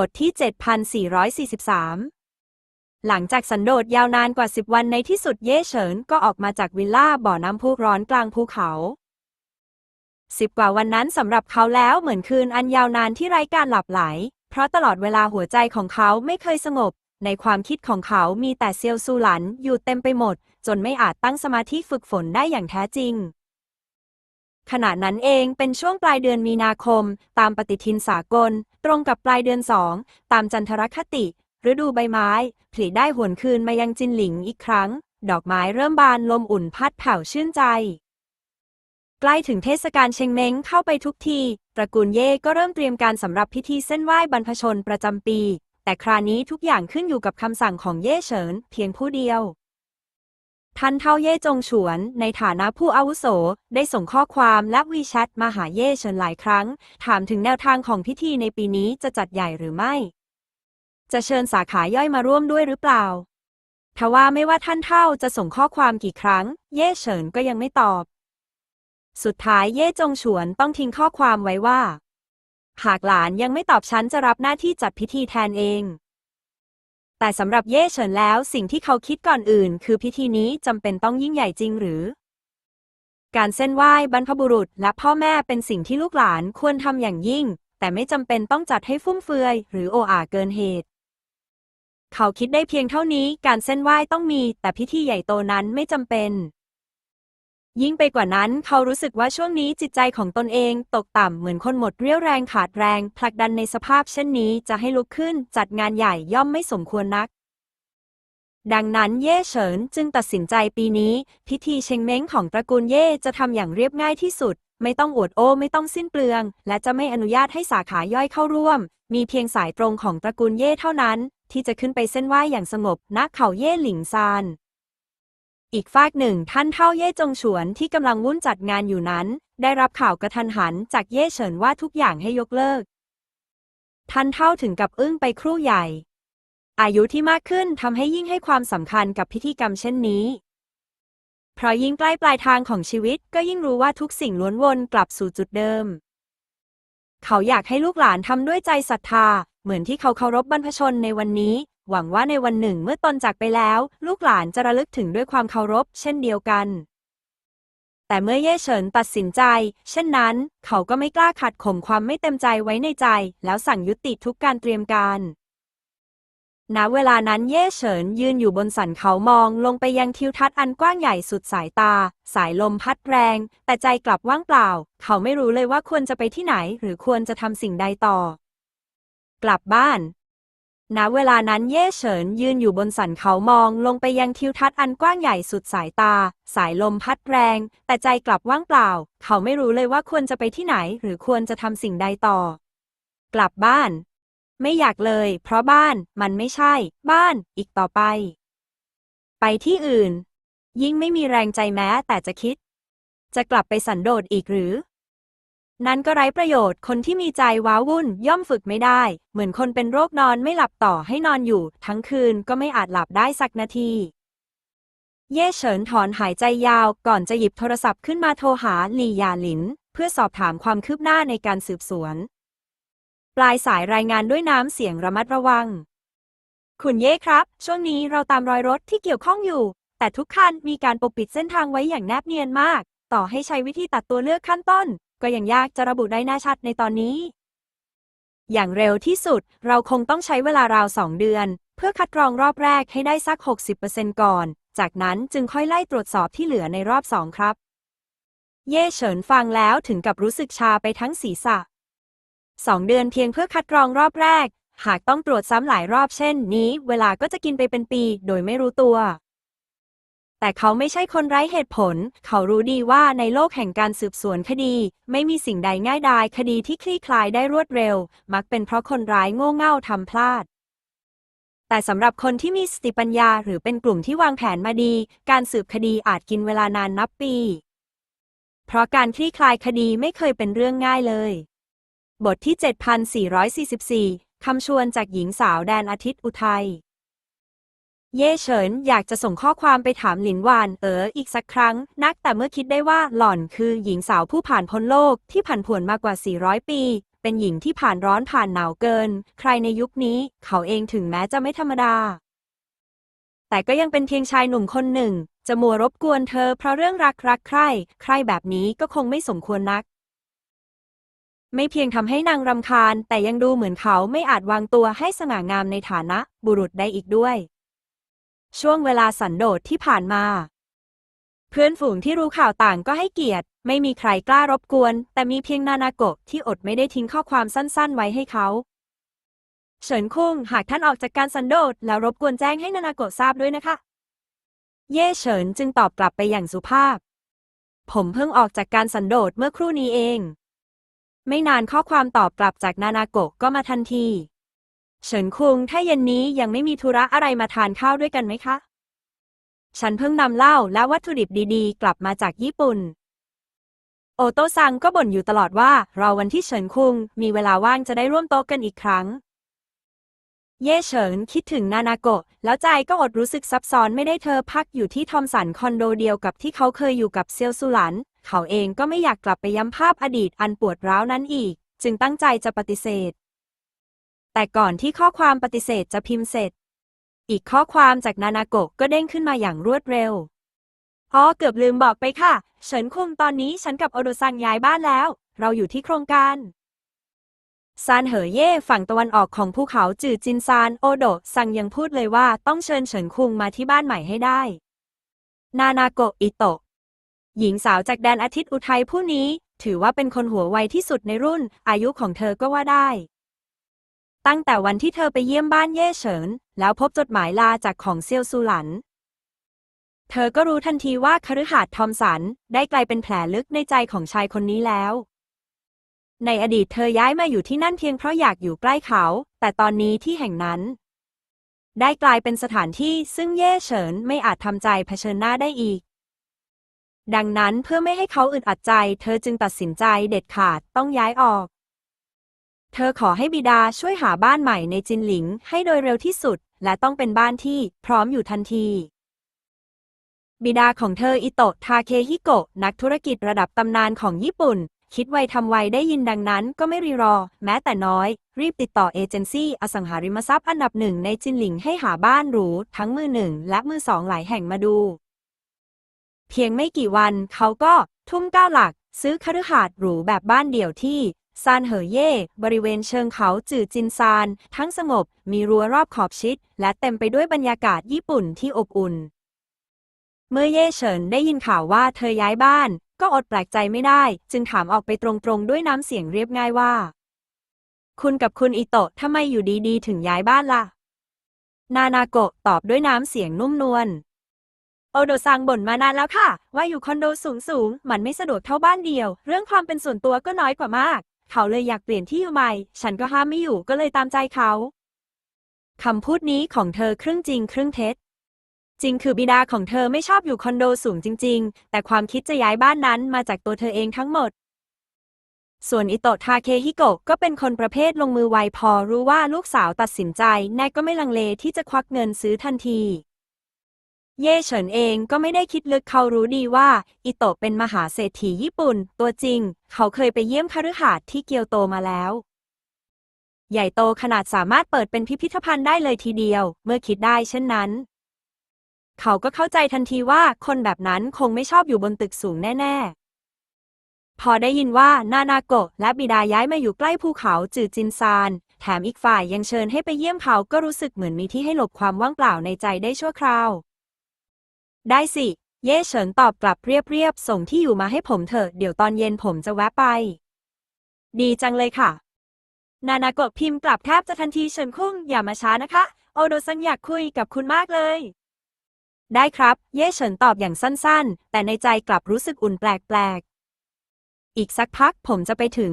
บทที่ 7443 หลังจากสันโดษยาวนานกว่า 10 วันในที่สุดเย่เฉินก็ออกมาจากวิลล่าบ่อน้ำพุร้อนกลางภูเขาสิบกว่าวันนั้นสำหรับเขาแล้วเหมือนคืนอันยาวนานที่ไร้การหลับไหล เพราะตลอดเวลาหัวใจของเขาไม่เคยสงบ ในความคิดของเขามีแต่เซียวซูหลันอยู่เต็มไปหมด จนไม่อาจตั้งสมาธิฝึกฝนได้อย่างแท้จริง ขณะนั้นเองเป็นช่วงปลายเดือนมีนาคม ตามปฏิทินสากล ตรงกับปลายเดือนสองตามจันทรคติ ฤดูใบไม้ผลิได้หวนคืนมายังจินหลิงอีกครั้ง ดอกไม้เริ่มบานลมอุ่นพัดแผ่วชื่นใจ ใกล้ถึงเทศกาลเชงเม้งเข้าไปทุกที ตระกูลเย่ก็เริ่มเตรียมการสำหรับพิธีเส้นไหว้บรรพชนประจำปี แต่คราวนี้ทุกอย่างขึ้นอยู่กับคำสั่งของเย่เฉินเพียงผู้เดียว ท่านเท่าเย่จงฉวน ในฐานะผู้อาวุโส ได้ส่งข้อความและวีแชทมาหาเย่เฉินหลายครั้ง ถามถึงแนวทางของพิธีในปีนี้จะจัดใหญ่หรือไม่ จะเชิญสาขาย่อยมาร่วมด้วยหรือเปล่าทว่าไม่ว่าท่านเท่าจะส่งข้อความกี่ครั้ง เย่เฉินก็ยังไม่ตอบ สุดท้ายเย่จงฉวนต้องทิ้งข้อความไว้ว่า หากหลานยังไม่ตอบฉันจะรับหน้าที่จัดพิธีแทนเอง แต่สำหรับเย่เฉินแล้วสิ่งที่เขาคิดก่อนอื่น คือพิธีนี้จำเป็นต้องยิ่งใหญ่จริงหรือ การเส้นไหว้บรรพบุรุษและพ่อแม่เป็นสิ่งที่ลูกหลานควรทำอย่างยิ่ง แต่ไม่จำเป็นต้องจัดให้ฟุ่มเฟือย หรือโออาเกินเหตุ เขาคิดได้เพียงเท่านี้ การเส้นไหว้ต้องมี แต่พิธีใหญ่โตนั้นไม่จำเป็น ยิ่งไปกว่านั้นเขารู้สึกว่าช่วงนี้จิตใจของตนเอง ตกต่ำเหมือนคนหมดเรี่ยวแรงขาดแรงผลักดันในสภาพเช่นนี้จะให้ลุกขึ้นจัดงานใหญ่ย่อมไม่สมควรนัก ดังนั้นเย่เฉินจึงตัดสินใจปีนี้ พิธีเชงเม้งของตระกูลเย่จะทำอย่างเรียบง่ายที่สุด ไม่ต้องอวดโอ้ไม่ต้องสิ้นเปลือง และจะไม่อนุญาตให้สาขาย่อยเข้าร่วม มีเพียงสายตรงของตระกูลเย่เท่านั้น ที่จะขึ้นไปเส้นไหว้อย่างสงบณเขาเย่หลิงซาน อีกฝากหนึ่งท่านเท่าเย่จงฉวนที่กำลังวุ่นจัดงานอยู่นั้น ได้รับข่าวกระทันหันจากเย่เฉินว่าทุกอย่างให้ยกเลิก ท่านเท่าถึงกับอึ้งไปครู่ใหญ่ อายุที่มากขึ้นทำให้ยิ่งให้ความสำคัญกับพิธีกรรมเช่นนี้ เพราะยิ่งใกล้ปลายทางของชีวิตก็ยิ่งรู้ว่าทุกสิ่งล้วนวนกลับสู่จุดเดิม เขาอยากให้ลูกหลานทำด้วยใจศรัทธา เหมือนที่เขาเคารพบรรพชนในวันนี้ หวังว่าในวันหนึ่งเมื่อตนจากไปแล้ว ลูกหลานจะระลึกถึงด้วยความเคารพ เช่นเดียวกัน แต่เมื่อเย่เฉินตัดสินใจ เช่นนั้น เขาก็ไม่กล้าขัดข่มความไม่เต็มใจไว้ในใจ แล้วสั่งยุติทุกการเตรียมการณเวลานั้นเย่เฉินยืนอยู่บนสันเขามองลงไปยังทิวทัศน์อันกว้างใหญ่สุดสายตา สายลมพัดแรง แต่ใจกลับว่างเปล่า เขาไม่รู้เลยว่าควรจะไปที่ไหน หรือควรจะทำสิ่งใดต่อ กลับบ้าน ณเวลานั้นเย่เฉินยืนอยู่บนสันเขามองลงไปยังทิวทัศน์อันกว้างใหญ่สุดสายตา สายลมพัดแรง แต่ใจกลับว่างเปล่า เขาไม่รู้เลยว่าควรจะไปที่ไหน หรือควรจะทำสิ่งใดต่อ กลับบ้าน ไม่อยากเลย เพราะบ้านมันไม่ใช่ บ้าน อีกต่อไป ไปที่อื่น ยิ่งไม่มีแรงใจแม้แต่จะคิด จะกลับไปสันโดษอีกหรือ นั้นก็ไร้ประโยชน์ คนที่มีใจว้าวุ่นย่อมฝึกไม่ได้ เหมือนคนเป็นโรคนอนไม่หลับต่อให้นอนอยู่ ทั้งคืนก็ไม่อาจหลับได้สักนาที เย่เฉินถอนหายใจยาวก่อนจะหยิบโทรศัพท์ขึ้นมาโทรหาหลี่หยาหลิน เพื่อสอบถามความคืบหน้าในการสืบสวน ปลายสายรายงานด้วยน้ำเสียงระมัดระวัง คุณเย่ครับ ช่วงนี้เราตามรอยรถที่เกี่ยวข้องอยู่ แต่ทุกคันมีการปกปิดเส้นทางไว้อย่างแนบเนียนมาก ต่อให้ใช้วิธีตัดตัวเลือกขั้นต้น ก็ยังยากจะระบุได้แน่ชัดในตอนนี้ อย่างเร็วที่สุดเราคงต้องใช้เวลาราวสองเดือน เพื่อคัดกรองรอบแรกให้ได้สัก 60%ก่อน จากนั้นจึงค่อยไล่ตรวจสอบที่เหลือในรอบสองครับ เย่เฉินฟังแล้วถึงกับรู้สึกชาไปทั้งศีรษะสองเดือนเพียงเพื่อคัดกรองรอบแรก หากต้องตรวจซ้ำหลายรอบเช่นนี้ เวลาก็จะกินไปเป็นปี โดยไม่รู้ตัว แต่เขาไม่ใช่คนไร้เหตุผล เขารู้ดีว่าในโลกแห่งการสืบสวนคดี ไม่มีสิ่งใดง่ายดายคดีที่คลี่คลายได้รวดเร็ว มักเป็นเพราะคนร้ายโง่เง่าทำพลาด แต่สำหรับคนที่มีสติปัญญาหรือเป็นกลุ่มที่วางแผนมาดี การสืบคดีอาจกินเวลานานนับปี เพราะการคลี่คลายคดีไม่เคยเป็นเรื่องง่ายเลย บทที่ 7444คำชวนจากหญิงสาวแดนอาทิตย์อุทัย เย่เฉินอยากจะส่งข้อความไปถามหลินหวาน เอ๋ออีกสักครั้ง นักแต่เมื่อคิดได้ว่าหล่อนคือหญิงสาวผู้ผ่านพ้นโลกที่ผันผวนมากว่า 400 ปี เป็นหญิงที่ผ่านร้อนผ่านหนาวเกิน ใครในยุคนี้เขาเองถึงแม้จะไม่ธรรมดา แต่ก็ยังเป็นเพียงชายหนุ่มคนหนึ่ง จะมัวรบกวนเธอเพราะเรื่องรักรักใครใครแบบนี้ก็คงไม่สมควรนักไม่เพียงทำให้นางรำคาญ แต่ยังดูเหมือนเขาไม่อาจวางตัวให้สง่างามในฐานะบุรุษได้อีกด้วย ช่วงเวลาสันโดษที่ผ่านมา เพื่อนฝูงที่รู้ข่าวต่างก็ให้เกียรติ ไม่มีใครกล้ารบกวน แต่มีเพียงนานาโกะที่อดไม่ได้ทิ้งข้อความสั้นๆ ไว้ให้เขา เฉินคุงหากท่านออกจากการสันโดษแล้วรบกวนแจ้งให้นานาโกะทราบด้วยนะคะ เย่เฉินจึงตอบกลับไปอย่างสุภาพ ผมเพิ่งออกจากการสันโดษเมื่อครู่นี้เอง ไม่นานข้อความตอบกลับจากนานาโกะก็มาทันที เฉินคุงถ้าเย็นนี้ยังไม่มีธุระอะไรมาทานข้าวด้วยกันไหมคะ ฉันเพิ่งนำเหล้าและวัตถุดิบดีๆ กลับมาจากญี่ปุ่น โอโตซังก็บ่นอยู่ตลอดว่า รอวันที่เฉินคุงมีเวลาว่างจะได้ร่วมโต๊ะกันอีกครั้ง เย่เฉินคิดถึงนานาโกะ แล้วใจก็อดรู้สึกซับซ้อนไม่ได้เธอพักอยู่ที่ทอมสันคอนโดเดียวกับที่เขาเคยอยู่กับเซียวสุหลัน เขาเองก็ไม่อยากกลับไปย้ำภาพอดีตอันปวดร้าวนั้นอีก จึงตั้งใจจะปฏิเสธ แต่ก่อนที่ข้อความปฏิเสธจะพิมพ์เสร็จ อีกข้อความจากนานาโกะก็เด้งขึ้นมาอย่างรวดเร็วอ๋อเกือบลืมบอกไปค่ะ เฉินคุงตอนนี้ฉันกับโอโดซังย้ายบ้านแล้ว เราอยู่ที่โครงการซานเหอเย่ฝั่งตะวันออกของภูเขาจือจินซานโอโดซังยังพูดเลยว่าต้องเชิญเฉินคุงมาที่บ้านใหม่ให้ได้ นานาโกะอิโตะ หญิงสาวจากแดนอาทิตย์อุทัยผู้นี้ ถือว่าเป็นคนหัวไวที่สุดในรุ่น อายุของเธอก็ว่าได้ ตั้งแต่วันที่เธอไปเยี่ยมบ้านเย่เฉิน แล้วพบจดหมายลาจากของเซียวซูหลัน เธอก็รู้ทันทีว่าคฤหาสน์ทอมสัน ได้กลายเป็นแผลลึกในใจของชายคนนี้แล้ว ในอดีตเธอย้ายมาอยู่ที่นั่นเพียงเพราะอยากอยู่ใกล้เขา แต่ตอนนี้ที่แห่งนั้น ได้กลายเป็นสถานที่ซึ่งเย่เฉินไม่อาจทำใจเผชิญหน้าได้อีกดังนั้นเพื่อไม่ให้เขาอึดอัดใจ เธอจึงตัดสินใจเด็ดขาดต้องย้ายออก เธอขอให้บิดาช่วยหาบ้านใหม่ในจินหลิงให้โดยเร็วที่สุด และต้องเป็นบ้านที่พร้อมอยู่ทันที บิดาของเธออิโตะทาเคฮิโกะนักธุรกิจระดับตำนานของญี่ปุ่น คิดไวทำไวได้ยินดังนั้นก็ไม่รีรอ แม้แต่น้อย รีบติดต่อเอเจนซี่อสังหาริมทรัพย์อันดับหนึ่งในจินหลิงให้หาบ้านหรูทั้งมือหนึ่งและมือสองหลายแห่งมาดู เพียงไม่กี่วันเขาก็ทุ่มเก้าหลักซื้อคฤหาสน์หรูแบบบ้านเดี่ยวที่ ซานเหอเย่ บริเวณเชิงเขาจือจินซาน ทั้งสงบ มีรั้วรอบขอบชิด และเต็มไปด้วยบรรยากาศญี่ปุ่นที่อบอุ่น เมื่อเย่เฉินได้ยินข่าวว่าเธอย้ายบ้าน ก็อดแปลกใจไม่ได้ จึงถามออกไปตรงๆ ด้วยน้ำเสียงเรียบง่ายว่า คุณกับคุณอิโตะทำไมอยู่ดีๆ ถึงย้ายบ้านล่ะ นานาโกะตอบด้วยน้ำเสียงนุ่มนวลโอโดซังบ่นมานานแล้วค่ะ ว่าอยู่คอนโดสูงสูงๆมันไม่สะดวกเท่าบ้านเดียว เรื่องความเป็นส่วนตัวก็น้อยกว่ามาก เขาเลยอยากเปลี่ยนที่อยู่ใหม่ ฉันก็ห้ามไม่อยู่ก็เลยตามใจเขา คำพูดนี้ของเธอครึ่งจริงครึ่งเท็จ จริงคือบิดาของเธอไม่ชอบอยู่คอนโดสูงจริง ๆ แต่ความคิดจะย้ายบ้านนั้นมาจากตัวเธอเองทั้งหมด ส่วนอิโตะทาเคฮิโกะก็เป็นคนประเภทลงมือไวพอรู้ว่าลูกสาวตัดสินใจแน่ก็ไม่ลังเลที่จะควักเงินซื้อทันที เย่เฉินเองก็ไม่ได้คิดลึกเขารู้ดีว่า อิโตะเป็นมหาเศรษฐีญี่ปุ่น ตัวจริง เขาเคยไปเยี่ยมคฤหาสน์ที่เกียวโตมาแล้ว ใหญ่โตขนาดสามารถเปิดเป็นพิพิธภัณฑ์ได้เลยทีเดียว เมื่อคิดได้เช่นนั้น เขาก็เข้าใจทันทีว่าคนแบบนั้นคงไม่ชอบอยู่บนตึกสูงแน่ ๆ พอได้ยินว่านานาโกะและบิดาย้ายมาอยู่ใกล้ภูเขาจือจินซาน แถมอีกฝ่ายยังเชิญให้ไปเยี่ยมเขาก็รู้สึกเหมือนมีที่ให้หลบความว่างเปล่าในใจได้ชั่วคราว ได้สิ เย่เฉินตอบกลับเรียบๆ ส่งที่อยู่มาให้ผมเถอะ เดี๋ยวตอนเย็นผมจะแวะไป ดีจังเลยค่ะ นานาโกะพิมพ์กลับแทบจะทันทีเฉินคุ้งอย่ามาช้านะคะ โอโดซังอยากคุยกับคุณมากเลย ได้ครับ เย่เฉินตอบอย่างสั้นๆ แต่ในใจกลับรู้สึกอุ่นแปลกๆ อีกสักพักผมจะไปถึง